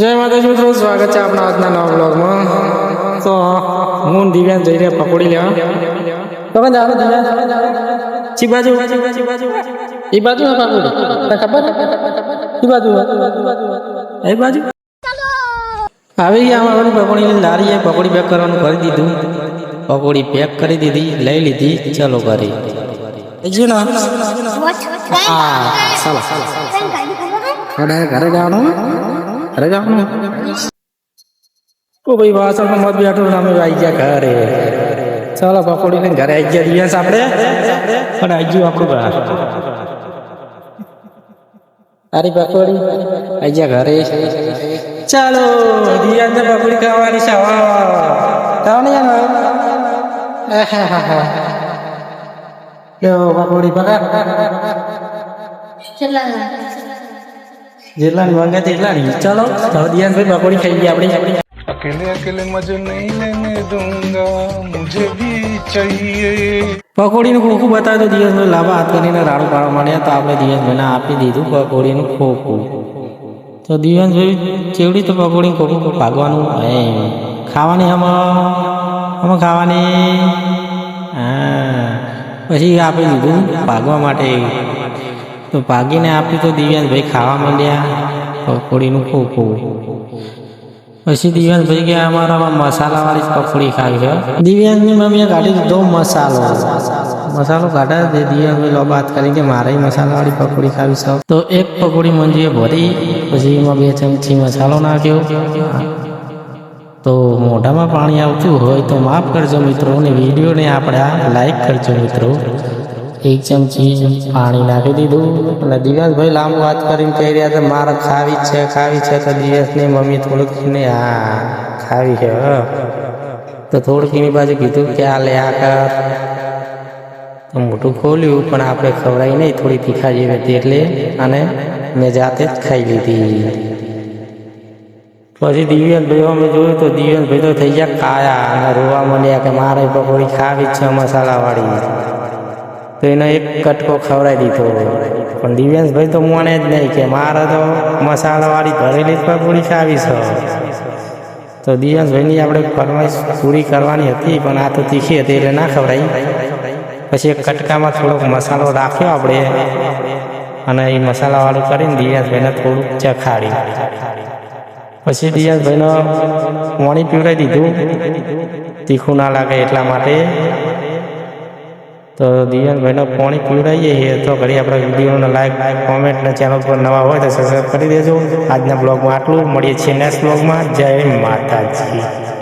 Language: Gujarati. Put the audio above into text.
જય માતાજી મિત્રો સ્વાગત છે આપણા આજના નવા બ્લોગમાં તો હું દિવ્યાંગ જઈને પકોડી લેવા. તમે જાણો દિવ્યાંગ ચી બાજુ એ બાજુ. પકોડી ખબર? એ બાજુ એ બાજુ. આવી ગયા અમારી પકોડી લારીએ પકોડી પેક કરવાનું કરી દીધું. પકોડી પેક કરી દીધી લઈ લીધી. ચલો કરી જી ના. હા ચાલો. ચાલો ઘરે જવાનું. ઘરે જવાનું ઓ ભાઈ વાસણમાં મત બેઠો ને અમે આવી ગયા ઘરે ચાલો પકોડી લઈને ઘરે આવી ગયા દિવસ આપણે પણ આવી ગયું આપણું ઘર તારી પકોડી આવી ગયા ઘરે ચાલો દિયાન તો પકોડી ખાવાની છે ખાવાની લો પકોડી પકા જેટલાની મંગા તેટલાની ચાલો તો દિયાનભાઈ પકોડી ખાઈ ગયા આપણે अकेले अकेले मजे नहीं लेने दूंगा मुझे भी चाहिए પકોડીનું ખોખું બતાવે તો દિવસભાઈ લાંબા હાથ કરીને રાડું પાડવા માંડ્યા તો આપણે દિવસભાઈને આપી દીધું પકોડીનું ખોખું તો દિવસભાઈ ચેવડી તો પકોડી ખોખું ભાગવાનું એમ ખાવાની આમાં આમાં ખાવાની હા પછી આપી દીધું ભાગવા માટે તો ભાગીને આપ્યું તો દિવ્યાંશભાઈ ખાવા માંડ્યા. પકોડીનું ખોખું. પછી દિવ્યાંશભાઈ કે અમારામાં મસાલાવાળી જ પકોડી ખાવી છે. દિવ્યાંશની મમ્મીએ કાઢી દીધો મસાલો. મસાલો કાઢા દે દિવ્યાંશભાઈ લો વાત કરી કે મારે મસાલાવાળી પકોડી ખાવી છે. તો એક પકોડી મંજીએ ભરી, પછી એમાં બે ચમચી મસાલો નાખ્યો. તો મોઢામાં પાણી આવતું હોય તો માફ કરજો મિત્રો, અને વિડીયોને આપણે લાઈક કરજો મિત્રો. એક ચમચી પાણી નાખી દીધું. અને દિવ્યાસભાઈ લાંબુ વાત કરીને કહી રહ્યા છે, મારે ખાવી છે ખાવી છે. તો દિવ્યાસની મમ્મી થોડુંક ને હા, ખાવી છે. તો થોડુંક એની બાજુ કીધું કે, આ લે, આ કર. મોટું ખોલ્યું, પણ આપણે ખવડાવી નહીં, થોડી તીખા જેવી હતી એટલે અને મેં જાતે જ ખાઈ લીધી. પછી દિવ્યાંશભાઈ, અમે જોયું તો દિવ્યાંશભાઈ તો થઈ ગયા કાયા અને રોવા મળ્યા કે, મારે પકોડી ખાવી છે મસાલાવાળી. તો એને એક કટકો ખવડાવી દીધો. પણ દિવ્યાંશભાઈ તો મને જ નહીં કે મારે તો મસાલાવાળી ભરેલી જ પકોડી ખાવી છે. તો દિવ્યાંશભાઈની આપણે ફરમાઈશ પૂરી કરવાની હતી, પણ આ તો તીખી હતી એટલે ના ખવડાવી પછી એક કટકામાં થોડોક મસાલો રાખ્યો આપણે અને એ મસાલાવાળું કરીને દિવ્યાંશભાઈને થોડુંક ચખાડી. પછી દિવ્યાંશભાઈનો પાણી પીવડાવી દીધું. તીખું ના લાગે એટલા માટે તો દિવ્યાંગભાઈનો પાણી પીવડાવીએ છીએ. તો ઘડી આપણા વિડીયોને લાઈક કોમેન્ટ અને ચેનલ પર નવા હોય તો સબસ્ક્રાઈબ કરી દેજો. આજના બ્લોગમાં આટલું. મળીએ છીએ નેક્સ્ટ બ્લોગમાં જય માતાજી.